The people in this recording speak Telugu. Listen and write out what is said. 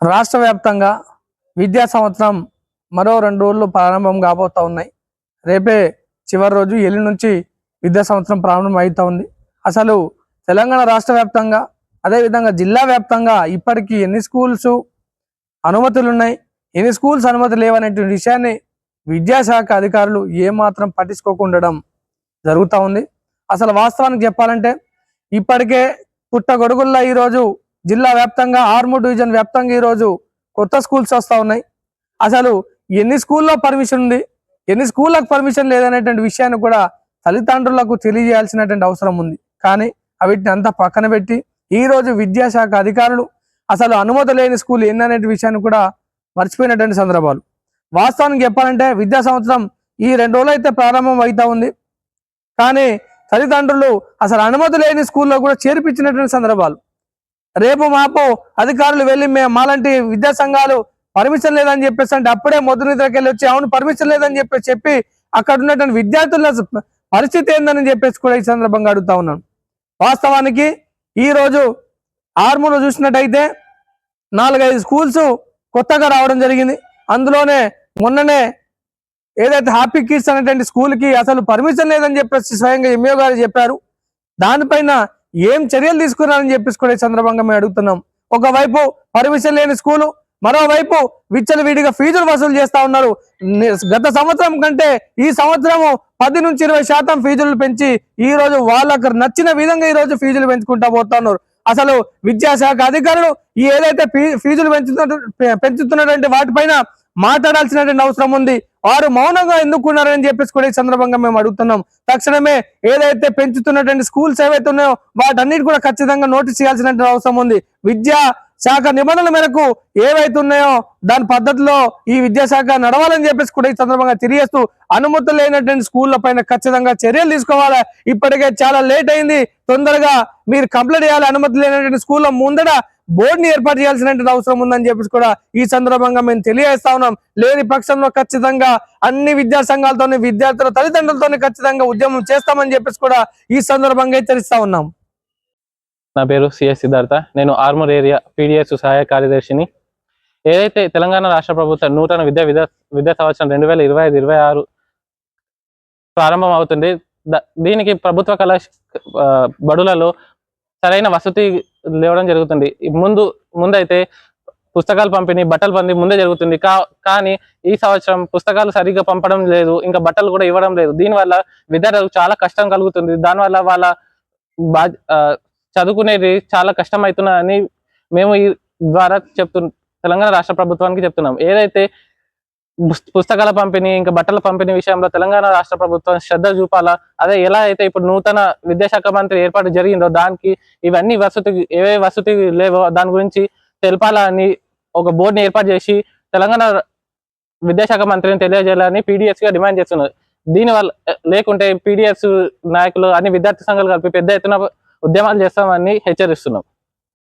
రాష్ట్ర వ్యాప్తంగా విద్యా సంవత్సరం మరో రెండు రోజులు ప్రారంభం కాబోతూ ఉన్నాయి. రేపే చివరి రోజు ఎల్లి నుంచి విద్యా సంవత్సరం ప్రారంభం అవుతూ ఉంది. అసలు తెలంగాణ రాష్ట్ర వ్యాప్తంగా అదేవిధంగా జిల్లా వ్యాప్తంగా ఇప్పటికీ ఎన్ని స్కూల్స్ అనుమతులు ఉన్నాయి ఎన్ని స్కూల్స్ అనుమతి లేవనేటువంటి విషయాన్ని విద్యాశాఖ అధికారులు ఏమాత్రం పట్టించుకోకుండడం జరుగుతూ ఉంది. అసలు వాస్తవానికి చెప్పాలంటే ఇప్పటికే పుట్టగొడుగుల్లో ఈరోజు జిల్లా వ్యాప్తంగా ఆర్మూర్ డివిజన్ వ్యాప్తంగా ఈరోజు కొత్త స్కూల్స్ వస్తూ ఉన్నాయి. అసలు ఎన్ని స్కూల్లో పర్మిషన్ ఉంది? ఎన్ని స్కూళ్ళకు పర్మిషన్ లేదనేటువంటి విషయాన్ని కూడా తల్లిదండ్రులకు తెలియజేయాల్సినటువంటి అవసరం ఉంది. కానీ అవిటిని అంతా పక్కన పెట్టి ఈ రోజు విద్యాశాఖ అధికారులు అసలు అనుమతి లేని స్కూల్ ఏందనే విషయాన్ని కూడా మర్చిపోయినటువంటి సందర్భాలు. వాస్తవానికి చెప్పాలంటే విద్యా సంవత్సరం ఈ రెండు రోజులు అయితే ప్రారంభం అవుతా ఉంది. కానీ తల్లిదండ్రులు అసలు అనుమతి లేని స్కూల్లో కూడా చేర్పించినటువంటి సందర్భాలు. రేపు మాపు అధికారులు వెళ్ళి మేము మాలాంటి విద్యా సంఘాలు పర్మిషన్ లేదని చెప్పేసి అంటే అప్పుడే మొదటి నిద్రకి వెళ్ళి వచ్చి అవును పర్మిషన్ లేదని చెప్పి చెప్పి అక్కడ ఉన్నటువంటి విద్యార్థుల పరిస్థితి ఏందని చెప్పేసి కూడా ఈ సందర్భంగా అడుగుతా ఉన్నాను. వాస్తవానికి ఈరోజు రోజు చూసినట్టయితే నాలుగైదు స్కూల్స్ కొత్తగా రావడం జరిగింది. అందులోనే మొన్ననే ఏదైతే హ్యాపీ కిడ్స్ అనేటువంటి స్కూల్కి అసలు పర్మిషన్ లేదని చెప్పేసి స్వయంగా ఎంఏ గారు చెప్పారు. దానిపైన ఏం చర్యలు తీసుకున్నారని చెప్పేసి కూడా సందర్భంగా మేము అడుగుతున్నాం. ఒకవైపు పర్మిషన్ లేని స్కూలు మరోవైపు విచ్చలవిడిగా ఫీజులు వసూలు చేస్తా ఉన్నారు. గత సంవత్సరం కంటే ఈ సంవత్సరము పది నుంచి ఇరవై శాతం ఫీజులు పెంచి ఈ రోజు వాళ్ళకు నచ్చిన విధంగా ఈ రోజు ఫీజులు పెంచుకుంటా పోతున్నారు అసలు విద్యాశాఖ అధికారులు ఈ ఏదైతే ఫీజులు పెంచుతున్న పెంచుతున్నటువంటి వాటిపైన మాట్లాడాల్సినటువంటి అవసరం ఉంది. వారు మౌనంగా ఎందుకున్నారని చెప్పేసి కూడా ఈ సందర్భంగా మేము అడుగుతున్నాం. తక్షణమే ఏదైతే పెంచుతున్నటువంటి స్కూల్స్ ఏవైతే ఉన్నాయో వాటన్నిటి కూడా ఖచ్చితంగా నోటీస్ చేయాల్సిన అవసరం ఉంది. విద్యా శాఖ నిబంధనల మేరకు ఏవైతే ఉన్నాయో దాని పద్ధతిలో ఈ విద్యాశాఖ నడవాలని చెప్పేసి కూడా ఈ సందర్భంగా తెలియజేస్తూ అనుమతులు లేనటువంటి స్కూళ్ళ పైన ఖచ్చితంగా చర్యలు తీసుకోవాలా. ఇప్పటికే చాలా లేట్ అయింది. తొందరగా మీరు కంప్లీట్ చేయాలి. అనుమతి లేనటువంటి స్కూళ్ళ ముందర బోర్డుని ఏర్పాటు చేయాల్సినటువంటి అవసరం ఉందని చెప్పేసి కూడా ఈ సందర్భంగా మేము తెలియజేస్తా ఉన్నాం. లేని పక్షంలో ఖచ్చితంగా అన్ని విద్యా సంఘాలతోని విద్యార్థుల తల్లిదండ్రులతో ఖచ్చితంగా ఉద్యమం చేస్తామని చెప్పేసి కూడా ఈ సందర్భంగా హెచ్చరిస్తా ఉన్నాం. నా పేరు సిఎస్ సిద్ధార్థ. నేను ఆర్మూర్ ఏరియా పీడిఎస్ సహాయ కార్యదర్శిని. ఏదైతే తెలంగాణ రాష్ట్ర ప్రభుత్వం నూతన విద్యా విద్యా విద్యా సంవత్సరం రెండు వేల ఇరవై ఐదు ఇరవై ఆరు ప్రారంభం అవుతుంది ద- దీనికి ప్రభుత్వ కళా బడులలో సరైన వసతి లేవడం జరుగుతుంది. ముందు ముందైతే పుస్తకాలు పంపిణీ బట్టలు పంపిణీ ముందే జరుగుతుంది. కా కానీ ఈ సంవత్సరం పుస్తకాలు సరిగ్గా పంపడం లేదు ఇంకా బట్టలు కూడా ఇవ్వడం లేదు. దీనివల్ల విద్యార్థులకు చాలా కష్టం కలుగుతుంది. దానివల్ల వాళ్ళ బా చదువుకునేది చాలా కష్టం అవుతున్నదని మేము ఈ ద్వారా చెప్తు తెలంగాణ రాష్ట్ర ప్రభుత్వానికి చెప్తున్నాం. ఏదైతే పుస్తకాల పంపిణీ ఇంకా బట్టల పంపిణీ విషయంలో తెలంగాణ రాష్ట్ర ప్రభుత్వం శ్రద్ధ చూపాలా? అదే ఎలా అయితే ఇప్పుడు నూతన విద్యాశాఖ మంత్రి ఏర్పాటు జరిగిందో దానికి ఇవన్నీ వసతి ఏవే వసతి లేవో దాని గురించి తెలపాలా అని ఒక బోర్డుని ఏర్పాటు చేసి తెలంగాణ విద్యాశాఖ మంత్రిని తెలియజేయాలని పీడిఎస్గా డిమాండ్ చేస్తున్నారు. దీనివల్ల లేకుంటే పీడిఎస్ నాయకులు అన్ని విద్యార్థి సంఘాలు కలిపి పెద్ద ఎత్తున ఉద్యమాలు చేస్తామని హెచ్చరిస్తున్నాం.